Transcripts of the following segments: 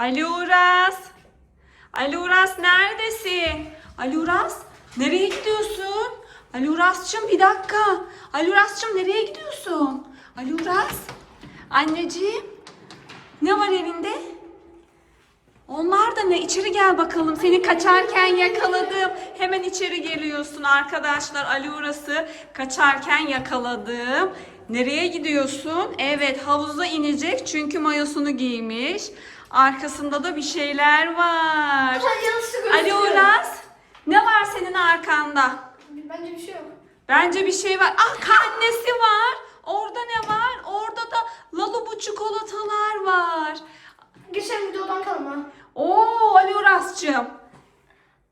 Ali Uras. Ali Uras neredesin? Ali Uras nereye gidiyorsun? Ali Uras'cığım bir dakika. Ali Uras'cığım nereye gidiyorsun? Ali Uras. Anneciğim. Ne var evinde? Onlar da ne? İçeri gel bakalım. Seni kaçarken yakaladım. Hemen içeri geliyorsun arkadaşlar. Ali Uras'ı kaçarken yakaladım. Nereye gidiyorsun? Evet havuza inecek çünkü mayosunu giymiş. Arkasında da bir şeyler var. Ali Uras ne var senin arkanda? Bence bir şey yok. Bence bir şey var. Ah karnesi var. Orada ne var? Orada da lalubu çikolatalar var. Geçen videodan kalma. Oo Ali Uras'cığım.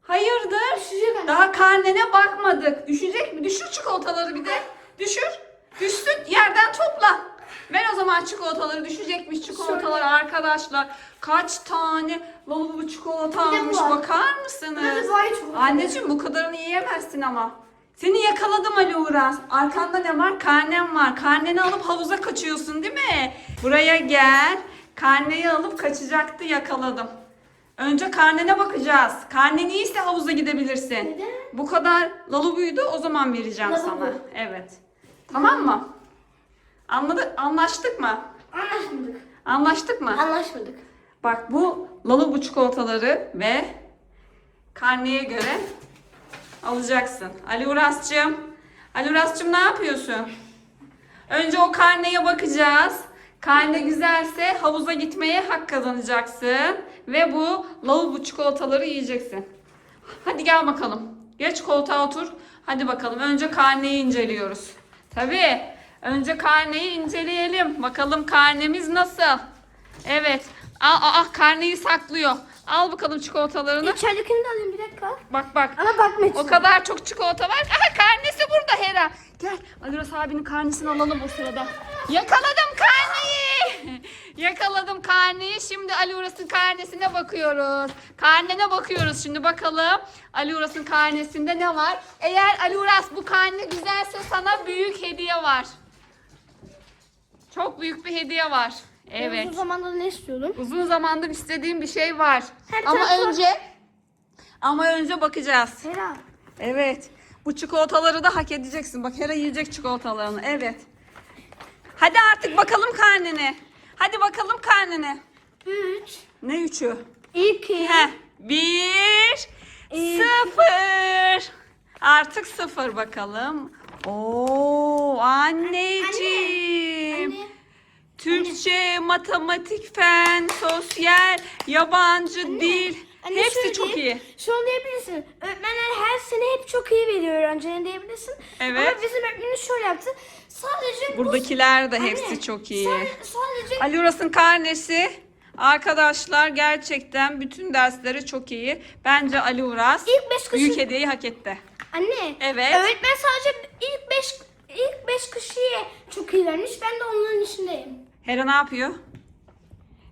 Hayırdır? Düşecek anne. Daha karnene bakmadık. Düşecek mi? Düşür çikolataları bir de. Düşür. Düşsün yerden topla. Ver o zaman çikolataları. Düşecekmiş çikolatalar arkadaşlar. Kaç tane lalubu çikolata Bir de bu almış var. bakar mısınız? Anneciğim bu kadarını yiyemezsin ama. Seni yakaladım Ali Uras. Arkanda ne var? Karnem var. Karneni alıp havuza kaçıyorsun değil mi? Buraya gel. Karneyi alıp kaçacaktı yakaladım. Önce karnene bakacağız. Karnen iyiyse havuza gidebilirsin. Neden? Bu kadar lalubuydu o zaman vereceğim Labubu. sana. Evet. Tamam mı? Anladık, anlaştık mı? Anlaşmadık. Anlaştık mı? Anlaşmadık. Bak bu lalubu çikolataları ve karneye göre alacaksın. Ali Uras'cığım. Ali Uras'cığım ne yapıyorsun? Önce o karneye bakacağız. Karne güzelse havuza gitmeye hak kazanacaksın. Ve bu lalubu çikolataları yiyeceksin. Hadi gel bakalım. Geç koltuğa otur. Hadi bakalım. Önce karneyi inceliyoruz. Tabii. Önce karneyi inceleyelim. Bakalım karnemiz nasıl? Evet. Aa, aa karneyi saklıyor. Al bakalım çikolatalarını. İçeridekini de alayım bir dakika. Bak bak. Ama bakma O kadar çok çikolata var. Aha karnesi burada Hera. Gel Aliros abinin karnesini alalım o sırada. Yakaladım karneyi. Yakaladım karneyi. Şimdi Ali Uras'ın karnesine bakıyoruz. Karnene bakıyoruz şimdi bakalım. Ali Uras'ın karnesinde ne var? Eğer Ali Uras bu karne güzelse sana büyük hediye var. Çok büyük bir hediye var. Evet. Uzun zamanda ne istiyordum? Uzun zamandır istediğim bir şey var. Her ama tarafı- önce ama önce bakacağız. Hera. Evet. Bu çikolataları da hak edeceksin. Bak Hera yiyecek çikolatalarını. Evet. Hadi artık bakalım karnene. Hadi bakalım karnene. 3, Ne üçü? 2, Heh. Bir. İki. Sıfır. Artık sıfır bakalım. Oo anneciğim. Anne. Türkçe, matematik, fen, sosyal, yabancı dil. Anne Hepsi şöyle çok iyi. Şunu diyebilirsin. Öğretmenler her sene hep çok iyi veriyor öğrencilerine diyebilirsin. Evet. Ama bizim öğretmenimiz şöyle yaptı. Sadece bu... Buradakiler de Anne, hepsi çok iyi. Sadece, Ali Uras'ın karnesi arkadaşlar gerçekten bütün dersleri çok iyi. Bence Ali Uras ilk 5 kişi... büyük hediyeyi hak etti. Anne. Evet. Öğretmen sadece ilk 5 ilk 5 kişiye çok iyi vermiş. Ben de onların içindeyim. Hera ne yapıyor?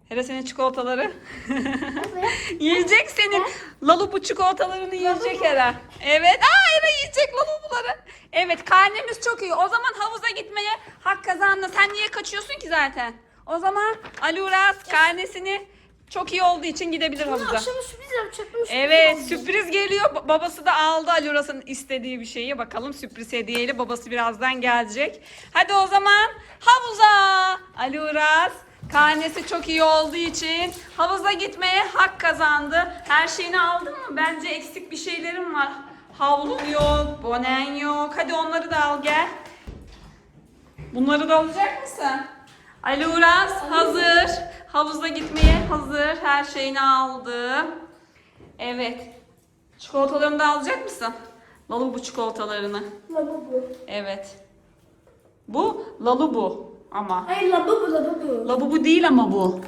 Hera senin çikolataları. yiyecek senin. Lalubu çikolatalarını yiyecek Hera. Evet. Aa Hera yiyecek lalubuları. Evet karnemiz çok iyi. O zaman havuza gitmeye hak kazandı. Sen niye kaçıyorsun ki zaten? O zaman Ali Uras karnesini çok iyi olduğu için gidebilir Bunu havuza. akşama sürpriz yapacaktım. sürpriz Evet oldu. sürpriz geliyor. Ba- Babası da aldı Ali Uras'ın istediği bir şeyi. Bakalım sürpriz hediyeyle babası birazdan gelecek. Hadi o zaman havuza. Ali Uras karnesi çok iyi olduğu için havuza gitmeye hak kazandı. Her şeyini aldın mı? Bence eksik bir şeylerim var. Havlun yok, bonen yok. Hadi onları da al gel. Bunları da alacak mısın? Ali Uras hazır. Havuza gitmeye hazır. Her şeyini aldı. Evet. Çikolatalarını da alacak mısın? Lalubu çikolatalarını. Labubu. Evet. Bu lalubu ama. Hayır labubu labubu. Labubu değil ama bu.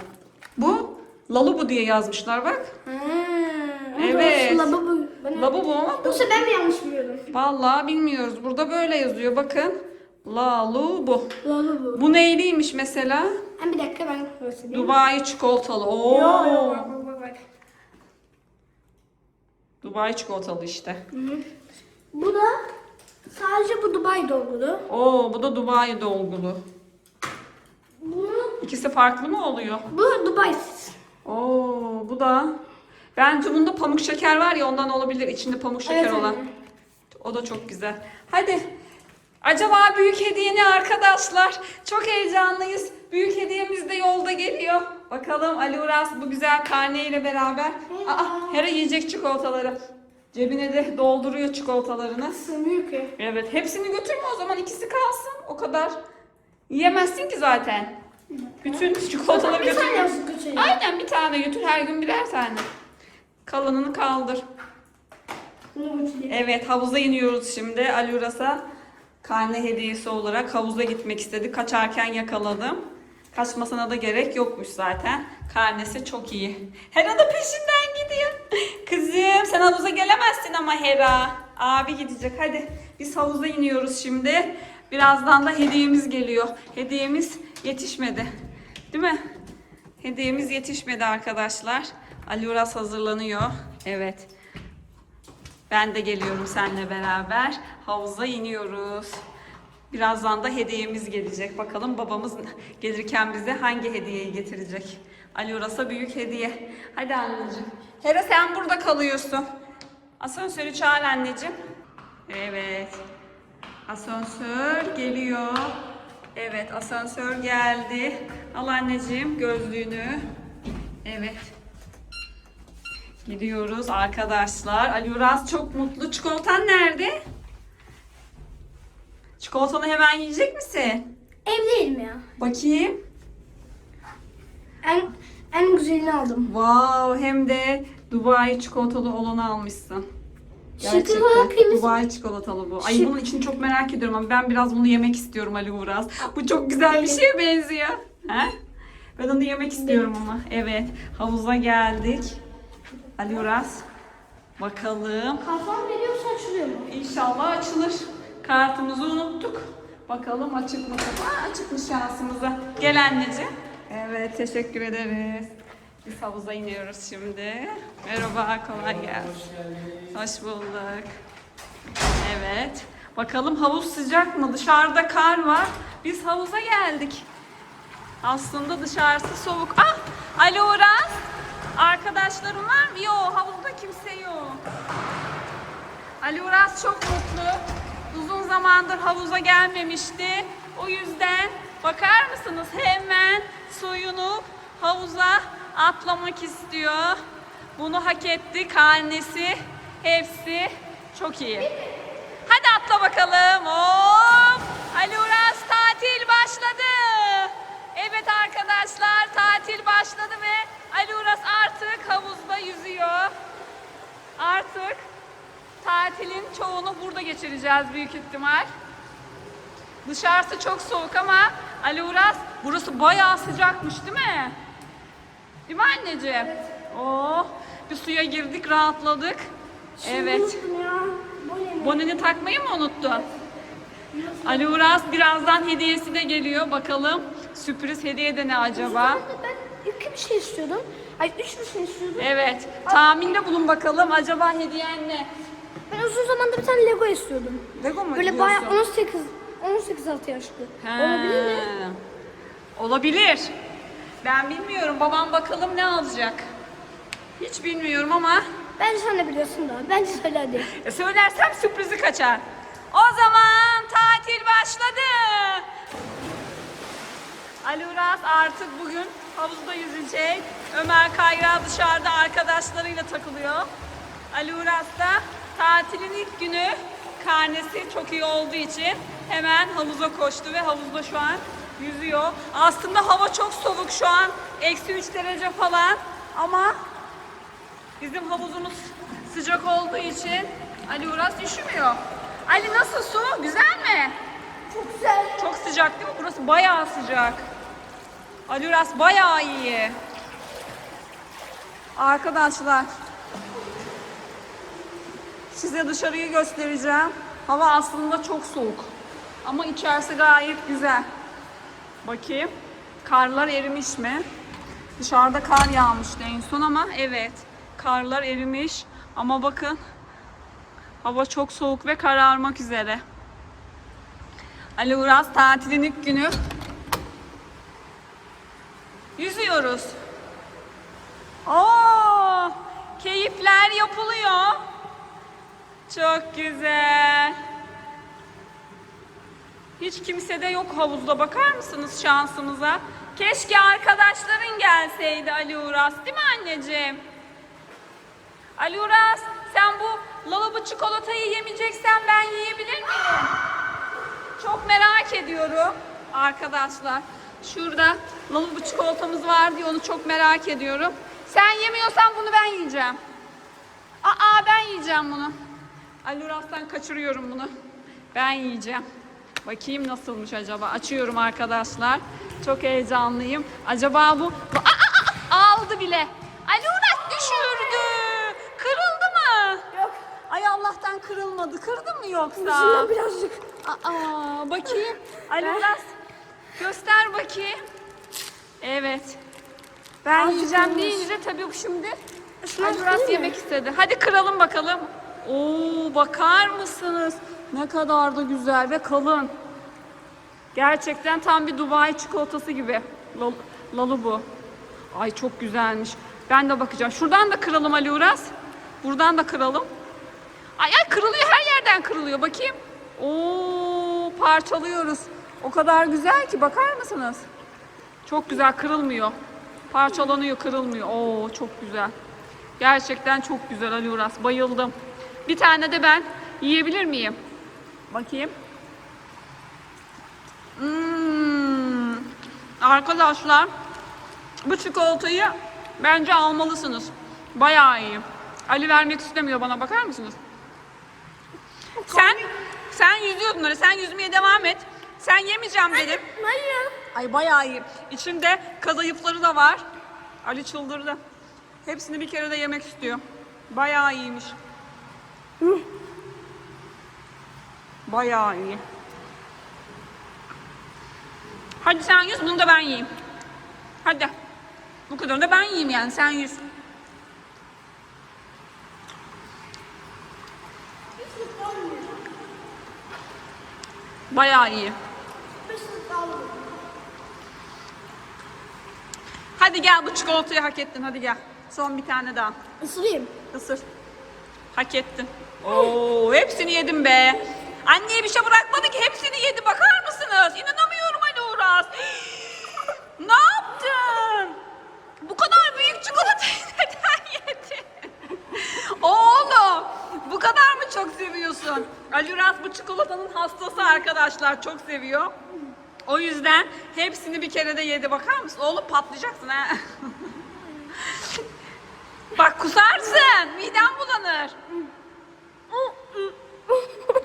Bu lalubu diye yazmışlar bak. Ha, Evet. Labubu. Labubu ama bu. Yoksa ben mi yanlış biliyordum? Vallahi bilmiyoruz. Burada böyle yazıyor bakın. Lalubu. Labubu. Bu neyliymiş mesela? Ha, bir dakika ben göstereyim. Dubai çikolatalı. Oo. Yo, yo, bak, bak, bak, bak. Dubai çikolatalı işte. Bu da sadece bu Dubai dolgulu. Oo bu da Dubai dolgulu. Bu, İkisi farklı mı oluyor? bu Dubai. Oo Bu da. Bence bunda pamuk şeker var ya ondan olabilir. içinde pamuk şeker Evet, olan. anne. O da çok güzel. Hadi. Acaba büyük hediye ne arkadaşlar? Çok heyecanlıyız. Büyük hediyemiz de yolda geliyor. Bakalım Ali Uras bu güzel karne ile beraber. Aa, Hera yiyecek çikolataları. Cebine de dolduruyor çikolatalarını. Sığmıyor ki. Evet hepsini götürme o zaman ikisi kalsın. O kadar. Yiyemezsin ki zaten. Bütün çikolataları götür. Aynen bir tane götür her gün birer tane. Kalanını kaldır. Evet havuza iniyoruz şimdi. Ali Uras'a karne hediyesi olarak havuza gitmek istedi. Kaçarken yakaladım. Kaçmasına da gerek yokmuş zaten. Karnesi çok iyi. Hera da peşinden gidiyor. Kızım sen havuza gelemezsin ama Hera. Abi gidecek hadi. Biz havuza iniyoruz şimdi. Birazdan da hediyemiz geliyor. Hediyemiz yetişmedi. Değil mi? Hediyemiz yetişmedi arkadaşlar. Ali Uras hazırlanıyor. Evet. Ben de geliyorum seninle beraber. Havuza iniyoruz. Birazdan da hediyemiz gelecek. Bakalım babamız gelirken bize hangi hediyeyi getirecek. Ali Uras'a büyük hediye. Hadi anneciğim. Hera sen burada kalıyorsun. Asansörü çağır anneciğim. Evet. Asansör geliyor. Evet asansör geldi. Al anneciğim gözlüğünü. Evet. Gidiyoruz arkadaşlar. Ali Uras çok mutlu. Çikolatan nerede? Çikolatanı hemen yiyecek misin? Evdeyim ya. Bakayım. En en güzelini aldım. Wow hem de Dubai çikolatalı olanı almışsın. Şokolata kıyması. Dubai çikolatalı bu. Ay Şık. bunun için çok merak ediyorum ama ben biraz bunu yemek istiyorum Ali Uras. Bu çok güzel bir şeye benziyor. He? Ben onu yemek istiyorum ama. Evet. Havuza geldik. Ali Uras. Bakalım. Kafam veriyorsa açılıyor mu? İnşallah açılır. Kartımızı unuttuk. Bakalım açık mı? Aa, açıkmış şansımıza. Gel anneciğim. Evet teşekkür ederiz. Biz havuza iniyoruz şimdi. Merhaba kolay gelsin. Hoş bulduk. Evet. Bakalım havuz sıcak mı? Dışarıda kar var. Biz havuza geldik. Aslında dışarısı soğuk. Ah! Ali Uras. Arkadaşlarım var mı? Yok havuzda kimse yok. Ali Uras çok mutlu. Uzun zamandır havuza gelmemişti. O yüzden bakar mısınız hemen soyunup havuza atlamak istiyor. Bunu hak etti. Karnesi hepsi çok iyi. Hadi atla bakalım. Hop! Ali Uras tatil başladı. Evet arkadaşlar tatil başladı ve Ali Uras artık havuzda yüzüyor. Artık tatilin çoğunu burada geçireceğiz büyük ihtimal. Dışarısı çok soğuk ama Ali Uras burası bayağı sıcakmış değil mi? Değil mi anneciğim? Oh, bir suya girdik rahatladık. Evet. Böyle mi? Boneni takmayı mı unuttun? Ali Uras birazdan hediyesi de geliyor. Bakalım sürpriz hediye de ne acaba? İki bir şey istiyordum. Ay üç bir şey istiyordum. Evet. Tahminde bulun bakalım. Acaba hediyen ne? Ben uzun zamandır bir tane Lego istiyordum. Lego mu Böyle diyorsun? bayağı 18 18 6 yaşlı. He. Olabilir mi? Olabilir. Ben bilmiyorum. Babam bakalım ne alacak. Hiç bilmiyorum ama Bence sen de biliyorsun da. Bence söyle hadi. e, söylersem sürprizi kaçar. O zaman tatil başladı. Ali Uras artık bugün havuzda yüzecek. Ömer Kayra dışarıda arkadaşlarıyla takılıyor. Ali Uras da tatilin ilk günü karnesi çok iyi olduğu için hemen havuza koştu ve havuzda şu an yüzüyor. Aslında hava çok soğuk şu an. Eksi 3 derece falan ama bizim havuzumuz sıcak olduğu için Ali Uras üşümüyor. Ali nasıl su? Güzel mi? Çok güzel. Çok sıcak değil mi? Burası bayağı sıcak. Ali Uras bayağı iyi. Arkadaşlar. Size dışarıyı göstereceğim. Hava aslında çok soğuk. Ama içerisi gayet güzel. Bakayım. Karlar erimiş mi? Dışarıda kar yağmıştı en son ama evet. Karlar erimiş. Ama bakın. Hava çok soğuk ve kararmak üzere. Ali Uras tatilin ilk günü. Yüzüyoruz. Oo, keyifler yapılıyor. Çok güzel. Hiç kimse de yok havuzda. Bakar mısınız şansımıza? Keşke arkadaşların gelseydi Ali Uras. Değil mi anneciğim? Ali Uras sen bu lalabı çikolatayı yemeyeceksen ben yiyebilir miyim? Çok merak ediyorum arkadaşlar. Şurada lavabo çikolatamız var diye onu çok merak ediyorum. Sen yemiyorsan bunu ben yiyeceğim. Aa ben yiyeceğim bunu. Ali Uras'tan kaçırıyorum bunu. Ben yiyeceğim. Bakayım nasılmış acaba. Açıyorum arkadaşlar. Çok heyecanlıyım. Acaba bu... Aa, aa, aa, aldı bile. Ali Uras düşürdü. Kırıldı mı? Yok. Ay Allah'tan kırılmadı. Kırdı mı yoksa? Şundan birazcık. Aa, bakayım. Ali Uras göster bakayım. Evet. Ben yiyeceğim deyince tabii şimdi Ali mı? yemek istedi. Hadi kıralım bakalım. Oo bakar mısınız? Ne kadar da güzel ve kalın. Gerçekten tam bir Dubai çikolatası gibi. Lal, lalı bu. Ay çok güzelmiş. Ben de bakacağım. Şuradan da kıralım Ali Uras. Buradan da kıralım. Ay ay kırılıyor her yerden kırılıyor. Bakayım. Oo parçalıyoruz. O kadar güzel ki bakar mısınız? Çok güzel kırılmıyor. Parçalanıyor kırılmıyor. Oo çok güzel. Gerçekten çok güzel Ali Uras. Bayıldım. Bir tane de ben yiyebilir miyim? Bakayım. Hmm. Arkadaşlar bu çikolatayı bence almalısınız. Bayağı iyi. Ali vermek istemiyor bana bakar mısınız? Sen sen yüzüyordun öyle. Sen yüzmeye devam et. Sen yemeyeceğim dedim. Hayır. Ay bayağı iyi. İçinde kadayıfları da var. Ali çıldırdı. Hepsini bir kere de yemek istiyor. Bayağı iyiymiş. Bayağı iyi. Hadi sen yüz, bunu da ben yiyeyim. Hadi. Bu kadarını da ben yiyeyim yani, sen yüz. Bayağı iyi. Hadi gel bu çikolatayı hak ettin hadi gel. Son bir tane daha. Isırayım. Isır. Hak ettin. Oo, hepsini yedim be. Anneye bir şey bırakmadı ki hepsini yedi. Bakar mısınız? İnanamıyorum Ali Uras. ne yaptın? Bu kadar büyük çikolatayı neden yedin? Oğlum bu kadar mı çok seviyorsun? Ali Uras bu çikolatanın hastası arkadaşlar. Çok seviyor. O yüzden hepsini bir kere de yedi. Bakar mısın? Oğlum patlayacaksın ha. Bak kusarsın. Miden bulanır.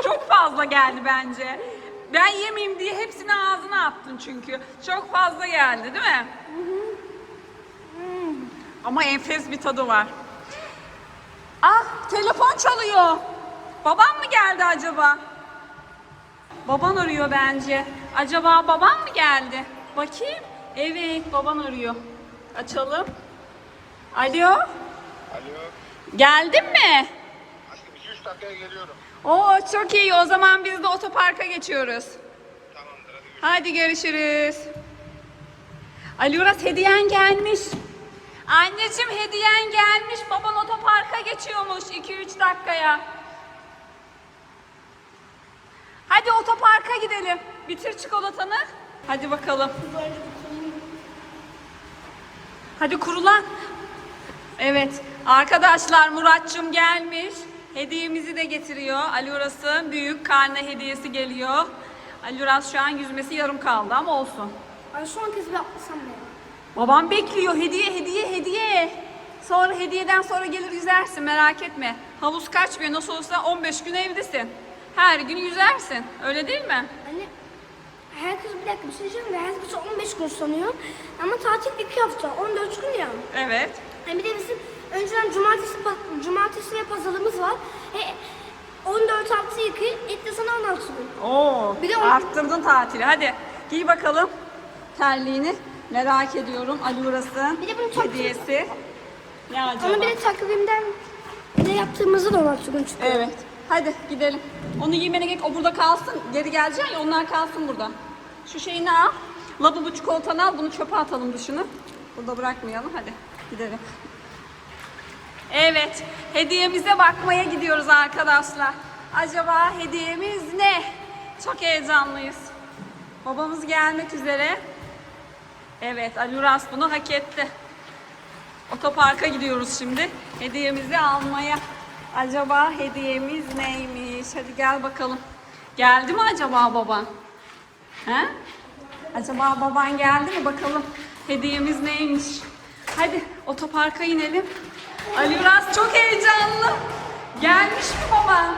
Çok fazla geldi bence. Ben yemeyeyim diye hepsini ağzına attın çünkü. Çok fazla geldi değil mi? Ama enfes bir tadı var. Ah telefon çalıyor. Babam mı geldi acaba? Baban arıyor bence. Acaba babam mı geldi? Bakayım. Evet baban arıyor. Açalım. Alo. Alo. Geldin mi? Aşkım 2-3 dakikaya geliyorum. Oo çok iyi. O zaman biz de otoparka geçiyoruz. Tamamdır hadi görüşürüz. Hadi görüşürüz. Ali Uras hediyen gelmiş. Anneciğim hediyen gelmiş. Baban otoparka geçiyormuş 2-3 dakikaya. Hadi otoparka gidelim. Bitir çikolatanı. Hadi bakalım. Hadi kurulan. Evet arkadaşlar Muratçım gelmiş. Hediyemizi de getiriyor. Ali Uras'ın büyük karne hediyesi geliyor. Ali Uras şu an yüzmesi yarım kaldı ama olsun. Ay son kez bir atlasam ya. Babam bekliyor. Hediye, hediye, hediye. Sonra hediyeden sonra gelir yüzersin merak etme. Havuz kaçmıyor. Nasıl olsa 15 gün evdesin. Her gün yüzersin. Öyle değil mi? Anne herkes bir dakika bir şey diyeceğim de herkes 15 gün sanıyor. Ama tatil 2 hafta 14 gün ya. Evet. Yani bir de bizim önceden cumartesi cumartesi ve pazarımız var. E, 14 hafta 2 etti sana 16 gün. Oo. Bir de o- arttırdın tatili. Hadi giy bakalım terliğini. Merak ediyorum Ali Uras'ın Bir de bunu çok- hediyesi. Ne acaba? Onu bir de takvimden ne yaptığımızı da 16 gün çıkıyor. Evet. Hadi gidelim. Onu giymene gerek. O burada kalsın. Geri geleceksin ya onlar kalsın burada. Şu şeyini al. Lavabo çikolatanı al. Bunu çöpe atalım dışını. Burada bırakmayalım. Hadi gidelim. Evet, hediyemize bakmaya gidiyoruz arkadaşlar. Acaba hediyemiz ne? Çok heyecanlıyız. Babamız gelmek üzere. Evet, Ali Uras bunu hak etti. Otoparka gidiyoruz şimdi. Hediyemizi almaya. Acaba hediyemiz neymiş? Hadi gel bakalım. Geldi mi acaba baban? He? Acaba baban geldi mi bakalım hediyemiz neymiş? Hadi otoparka inelim. Ali Uras çok heyecanlı. Gelmiş mi baban?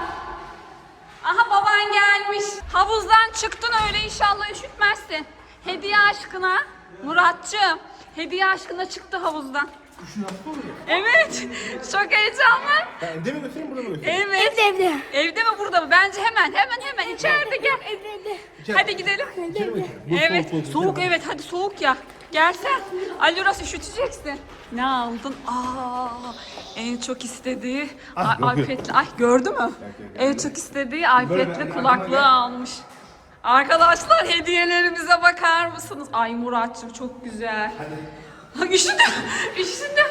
Aha baban gelmiş. Havuzdan çıktın öyle inşallah üşütmezsin. Hediye aşkına Muratçığım. Hediye aşkına çıktı havuzdan. Kuşun hasta oluyor. Evet. Çok heyecanlı. Ben evde mi götüreyim burada mı götüreyim? Evet. Evde evde. Evde mi burada mı? Bence hemen hemen hemen içeride gel. Evde evde. Hadi gidelim. İçeri mi götüreyim? Bu Evet. soğuk, evet hadi soğuk ya. Gelsen. Ali Uras üşüteceksin. Ne aldın? Aa, en çok istediği Ah, Ay- yok, yok. iPad'li. Ay gördü mü? En çok istediği iPad'li kulaklığı almış. Arkadaşlar hediyelerimize bakar mısınız? Ay Muratçım çok güzel. Hadi. Ha, üşüdüm. Üşüdüm.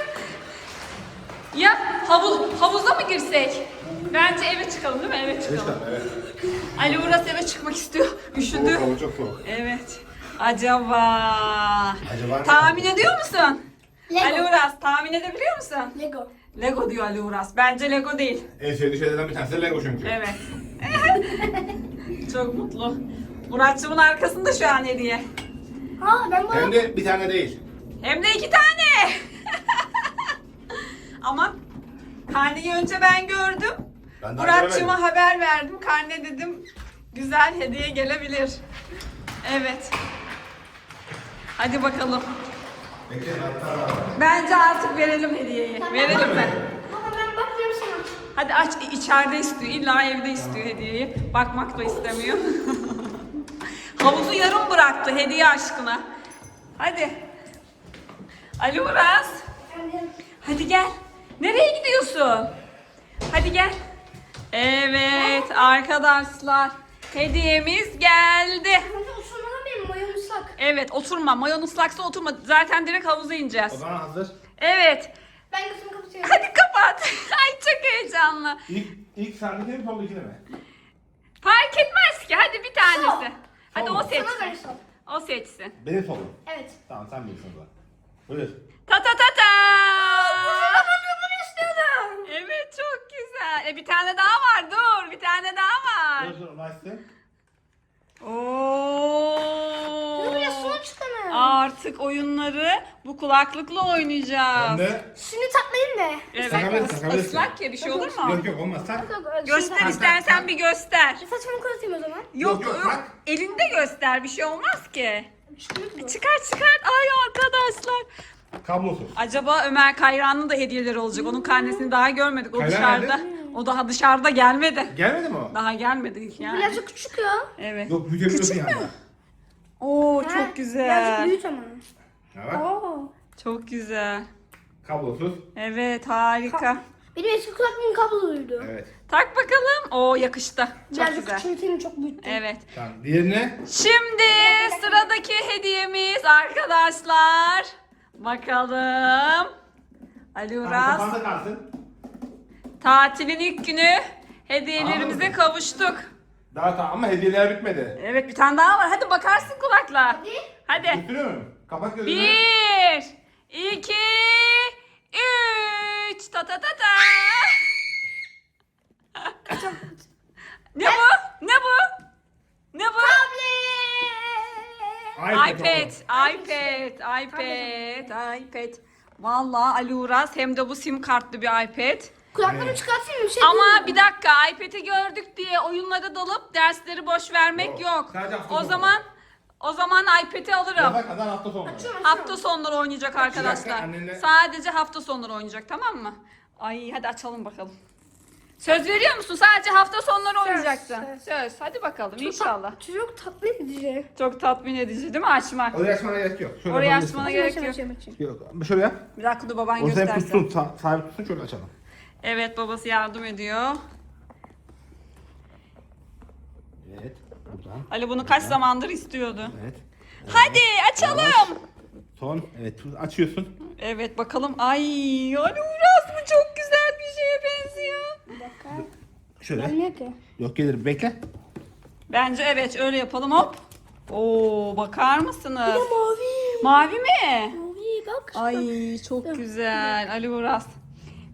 Ya havuz, havuza mı girsek? Bence eve çıkalım değil mi? Eve çıkalım. Evet. Ali Uras eve çıkmak istiyor. Üşüdü. Soğuk çok soğuk. Evet. Acaba. Acaba ne? Tahmin ediyor musun? Lego. Ali Uras tahmin edebiliyor musun? Lego. Lego diyor Ali Uras. Bence Lego değil. En sevdiği şeylerden bir tanesi de Lego çünkü. Evet. Çok mutlu. Muratçımın arkasında şu an hediye. Ha ben bunu Hem de bir tane değil. Hem de iki tane. Ama karneyi önce ben gördüm. Ben Muratçıma haber verdim. Karne dedim güzel hediye gelebilir. Evet. Hadi bakalım. Bence artık verelim hediyeyi. Verelim mi? Baba ben bakıyorum sana. Hadi aç içeride istiyor. İlla evde istiyor hediyeyi. Bakmak da istemiyor. Havuzu yarım bıraktı hediye aşkına. Hadi. Ali Uras. Hadi gel. Nereye gidiyorsun? Hadi gel. Evet arkadaşlar. Hediyemiz geldi. Evet oturma. Mayon ıslaksa oturma. Zaten direkt havuza O ineceğiz. zaman hazır. Evet. Ben gözümü kapatıyorum. Hadi kapat. Ay çok heyecanlı. İlk, ilk sandalye mi soldakine mi? Fark etmez ki. Hadi bir tanesi. Hadi Sol o mu? seçsin. Sana ver sol. O seçsin. Benim solum. Evet. Tamam sen bilirsin o zaman. Buyur. Ta ta ta ta. Bunu istiyordum. Evet çok güzel. E bir tane daha var. Dur. Bir tane daha var. Dur dur ulaşsın. Oo. Bu bile son. Artık oyunları bu kulaklıkla Ben oynayacağız. de... Şimdi takmayayım da. Evet. Takabilirsin, takabilirsin. Islak ya bir şey olur mu? Yok yok olmaz tak. Göster istersen bir göster. Saçımı kurutayım o zaman. Yok yok, yok. bak. Elinde göster bir şey olmaz ki. Çıkıyor mu? Çıkar çıkar. Ay arkadaşlar. Kablosuz. Acaba Ömer Kayran'ın da hediyeleri olacak. Onun karnesini daha görmedik. O Kayran dışarıda. nerede? O daha dışarıda gelmedi. Gelmedi mi o? Daha gelmedi yani. Birazcık küçük ya. Evet. Yok büyütebiliyorsun Küçük mü? Oo Ha, çok Birazcık güzel. büyüt ama. Ha bak. Oo. Çok güzel. Kablosuz. Evet harika. Benim eski kulaklığım kabloluydu. Evet. Tak bakalım. Oo yakıştı. Çok Birazcık güzel. küçülteyim çok büyüttüm. Evet. Tamam. Diğerine Şimdi sıradaki hediyemiz arkadaşlar. Bakalım. Ali Uras. kafanda kalsın. Tatilin ilk günü hediyelerimize Anladım. kavuştuk. Daha tamam ama hediyeler bitmedi. Evet bir tane daha var. Hadi bakarsın kulakla. Hadi. Hadi. Götürüyor mu? Kapat gözünü. Bir, iki, üç. Ta ta ta ta. ne bu? Ne bu? Ne bu? iPad, iPad, iPad. Vallahi Ali Uras hem de bu sim kartlı bir iPad. Kulaklığımı Evet. çıkartayım? Bir şey Ama bir dakika iPad'i gördük diye oyunlara dalıp dersleri boş vermek Yok, yok. O zaman o zaman iPad'i alırım. Yaza kadar hafta sonu. Açıyorum, Hafta sonları oynayacak arkadaşlar. annenle- Sadece hafta sonları oynayacak tamam mı? Ay hadi açalım bakalım. Söz veriyor musun? Sadece hafta sonları oynayacaksın. söz. Söz. Hadi bakalım inşallah. Çocuk tatlı edici. Çok tatmin edici değil mi açmak? Oraya açmana gerek yok. Şöyle Oraya yapabilirsin. açmana gerek yok. Yok. Şöyle yap. Bir dakika dur baban O sen göstersin. tutsun. Sa sabit tutsun şöyle açalım. Evet babası yardım ediyor. Evet. Buradan. Ali bunu kaç zamandır istiyordu. Evet. Hadi açalım. Son. Evet. Açıyorsun. Evet bakalım. Ay Ali Uras bu çok güzel Şöyle. Gelmiyor ki. Yok gelir bekle. Bence evet öyle yapalım hop. Oo bakar mısınız? Mavi. Mavi mi? Mavi bak. Ay çok güzel Ali Uras.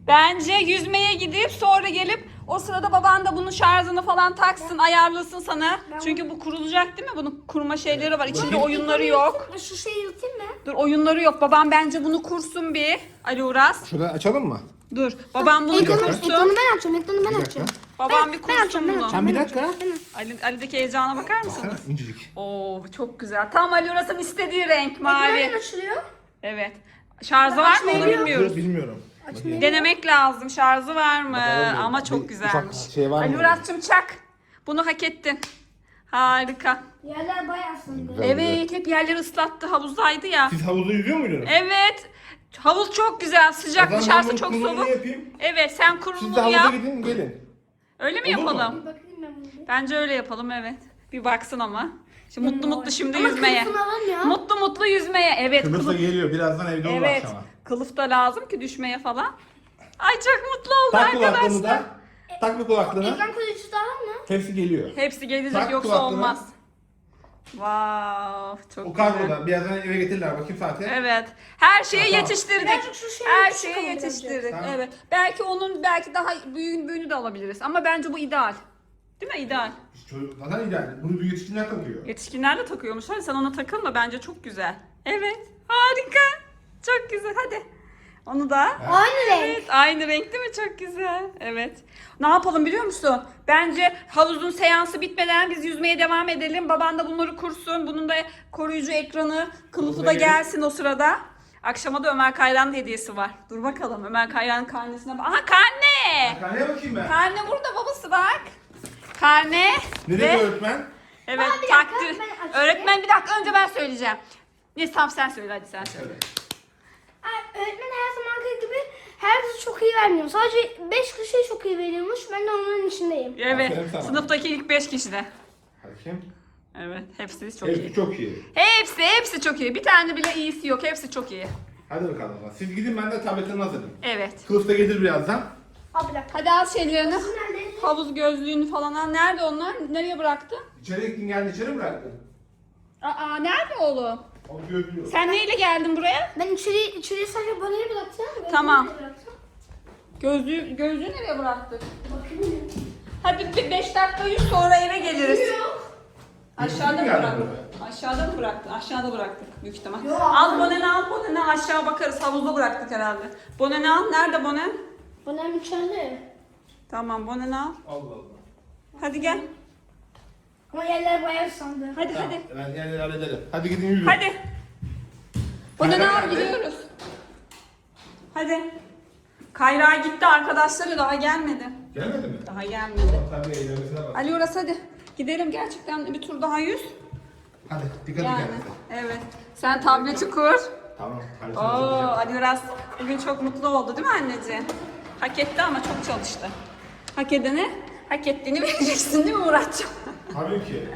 Bence yüzmeye gidip sonra gelip o sırada baban da bunun şarjını falan taksın, ayarlasın sana. Çünkü bu kurulacak değil mi? Bunun kurma şeyleri var. İçinde oyunları yok. Şu şeyi yutayım mı? Dur oyunları yok. Babam bence bunu kursun bir. Ali Uras. Şurada açalım mı? Dur. Babam bunu Ekranı, kursun. ekranı ben açacağım. Ekranı ben dakika. açacağım. Babam bir ben kursun açacağım, ben bunu. Sen bir dakika. Ali, Ali'deki heyecana bakar mısın? Baksana incecik. Oo çok güzel. Tam Ali Uras'ın istediği renk mavi. Nereden açılıyor? Evet. Şarjı var mı onu Açmayı bilmiyoruz. Dur, bilmiyorum. Denemek lazım. Şarjı var mı? Bakalım bir- Ama bir çok ufak güzelmiş. şey var mı? Ali Uras'cığım çak. Bunu hak ettin. Harika. Yerler bayağı ısındı. Güzel, Evet hep yerleri ıslattı. Havuzdaydı ya. Siz havuzda yüzüyor muydunuz? Evet. Havuz çok güzel. Sıcak zaman dışarısı çok soğuk. yapayım. Evet sen Siz de kurulunu havuza yap. gidin gelin. Öyle mi Olur mu? yapalım? Bakayım ben bunu. Bence öyle yapalım evet. Bir baksın ama. Şimdi mutlu mutlu şimdi Ama yüzmeye. kılıfını alalım ya. Mutlu mutlu yüzmeye. Evet. Kıbrıs'a kılıf- geliyor birazdan evde olur Evet. akşama. Kılıf da lazım ki düşmeye falan. Ay çok mutlu oldu Tak kulaklığını arkadaşlar. da. Tak bir kulaklığını. Ekran koruyucusu da var mı? Hepsi geliyor. Hepsi gelecek Tak yoksa kulaklığını. olmaz. Wow, çok O güzel. kargoda. Birazdan eve getirirler bakayım saate. Evet. Her şeyi Tamam. yetiştirdik. Birazcık şu şeyi Her küçük yetiştirdik. Tamam. Evet. Belki onun belki daha büyüğün büyüğünü de alabiliriz. Ama bence bu ideal. Değil mi? İdeal. Çocuk zaten ideal. Bunu bir yetişkinler takıyor. Yetişkinler de takıyormuş. Hadi sen ona takılma. Bence çok güzel. Evet. Harika. Çok güzel. Hadi. Onu da. Aynı renk. Evet, aynı renk değil mi? Çok güzel. Evet. Ne yapalım biliyor musun? Bence havuzun seansı bitmeden biz yüzmeye devam edelim. Baban da bunları kursun. Bunun da koruyucu ekranı, kılıfı da gelsin o sırada. Akşama da Ömer Kayran hediyesi var. Dur bakalım Ömer Kayran karnesine bak. Aha karne! Karneye bakayım ben. Karne burada babası bak. Karne Nereye ve öğretmen? evet Aa, bir dakika, takdir. ben açayım. Öğretmen bir dakika önce ben söyleyeceğim. Neyse tamam sen söyle hadi sen söyle. Evet. Öğretmen her zamanki gibi herkese çok iyi vermiyor. Sadece 5 kişiye çok iyi veriyormuş. Ben de onların içindeyim. Evet Aferin sana. sınıftaki ilk 5 kişide. Bakayım. Evet hepsi çok iyi. Hepsi çok iyi. Hepsi hepsi çok iyi. Bir tane bile iyisi yok. Hepsi çok iyi. Hadi bakalım. o zaman. Siz gidin ben de tabletimi hazırlayayım. Evet. Kılıf da gelir birazdan. Bir dakika. Hadi al şeylerini. Havuz gözlüğünü falan al. Nerede onlar? Nereye bıraktı? İçeri gittin geldin içeri mi bıraktın? Aa nerede oğlum? O. Sen neyle geldin buraya? Ben içeri, içeriye sadece banayı bırakacağım. Ben Tamam. bırakacağım. Gözlüğü, gözlüğü nereye bıraktık? Bakayım. Hadi bir 5 dakika yüz sonra eve geliriz. Aşağıda mı geldi bıraktın? Aşağıda mı bıraktın? Aşağıda bıraktık büyük ihtimal. Yok. Al boneni al boneni aşağı bakarız. Havuzda bıraktık herhalde. Boneni al. Nerede bonen? Banayım içeride. Tamam boneni al. Allah Allah. Hadi gel. Ama yerler bayağı ıslandı. Hadi Tamam, hadi. ben yerleri hallederim. Hadi gidin yürüyün. Hadi. Kayra al nerede? gidiyoruz. Hadi. Kayra gitti arkadaşları daha gelmedi. Gelmedi mi? Daha gelmedi. Tabii eğlenmesine bak. Ali Uras hadi. Gidelim gerçekten bir tur daha yüz. Hadi dikkat Yani. kendine. Evet. Sen tableti kur. Tamam. Hadi Oo, Ali Uras bugün çok mutlu oldu değil mi anneciğim? Hak etti ama çok çalıştı. Hak edene hak ettiğini vereceksin değil mi Muratcığım? Tabii ki.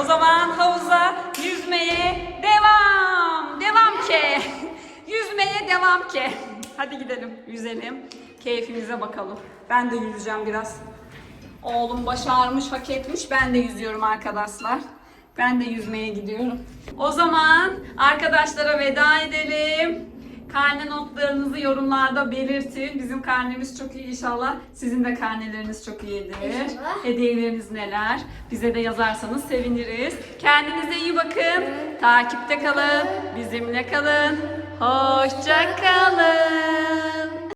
O zaman havuza yüzmeye devam. Devam ki. Yüzmeye devam ki. Hadi gidelim yüzelim. Keyfimize bakalım. Ben de yüzeceğim biraz. Oğlum başarmış, hak etmiş. Ben de yüzüyorum arkadaşlar. Ben de yüzmeye gidiyorum. O zaman arkadaşlara veda edelim. Karne notlarınızı yorumlarda belirtin. Bizim karnemiz çok iyi inşallah. Sizin de karneleriniz çok iyidir. İnşallah. Hediyeleriniz neler? Bize de yazarsanız seviniriz. Kendinize iyi bakın. Takipte kalın. Bizimle kalın. Hoşça kalın.